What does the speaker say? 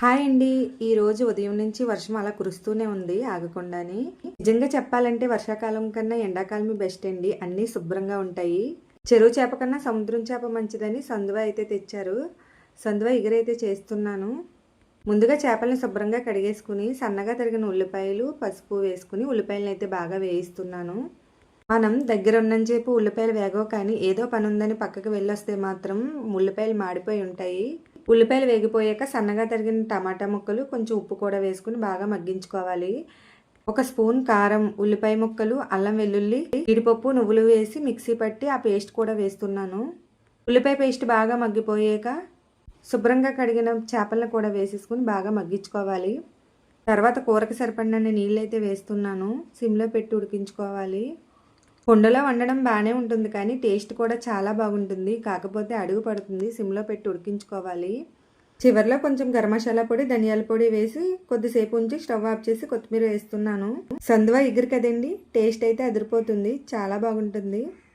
Hi అండి. ఈ రోజు ఉదయం నుంచి వర్షం అలా కురుస్తూనే ఉంది ఆగకుండానే. నిజంగా చెప్పాలంటే వర్షాకాలం కన్నా ఎండాకాలమే బెస్ట్ అండి. అన్నీ శుభ్రంగా ఉంటాయి. చెరువు చేప కన్నా సముద్రం చేప మంచిదని సందువ అయితే తెచ్చారు. సందువ ఎగురైతే చేస్తున్నాను. ముందుగా చేపలను శుభ్రంగా కడిగేసుకుని సన్నగా తరిగిన ఉల్లిపాయలు పసుపు వేసుకుని ఉల్లిపాయలను అయితే బాగా వేయిస్తున్నాను. మనం దగ్గర ఉన్నంతసేపు ఉల్లిపాయలు వేగవు కానీ ఏదో పని ఉందని పక్కకు వెళ్ళొస్తే మాత్రం ఉల్లిపాయలు మాడిపోయి ఉంటాయి. ఉల్లిపాయలు వేగిపోయాక సన్నగా తరిగిన టమాటా ముక్కలు కొంచెం ఉప్పు కూడా వేసుకుని బాగా మగ్గించుకోవాలి. ఒక స్పూన్ కారం ఉల్లిపాయ ముక్కలు అల్లం వెల్లుల్లి జీడిపప్పు నువ్వులు వేసి మిక్సీ పట్టి ఆ పేస్ట్ కూడా వేస్తున్నాను. ఉల్లిపాయ పేస్ట్ బాగా మగ్గిపోయాక శుభ్రంగా కడిగిన చేపలను కూడా వేసేసుకుని బాగా మగ్గించుకోవాలి. తర్వాత కూరకు సరిపడిన నీళ్ళు అయితే వేస్తున్నాను. సిమ్లో పెట్టి ఉడికించుకోవాలి. కుండలో వండడం బాగానే ఉంటుంది కానీ టేస్ట్ కూడా చాలా బాగుంటుంది. కాకపోతే అడుగు పడుతుంది. సిమ్లో పెట్టి ఉడికించుకోవాలి. చివరిలో కొంచెం గరం మసాలా పొడి ధనియాల పొడి వేసి కొద్దిసేపు ఉంచి స్టవ్ ఆఫ్ చేసి కొత్తిమీర వేస్తున్నాను. సందువ ఎగురు కదండి. టేస్ట్ అయితే అదిరిపోతుంది. చాలా బాగుంటుంది.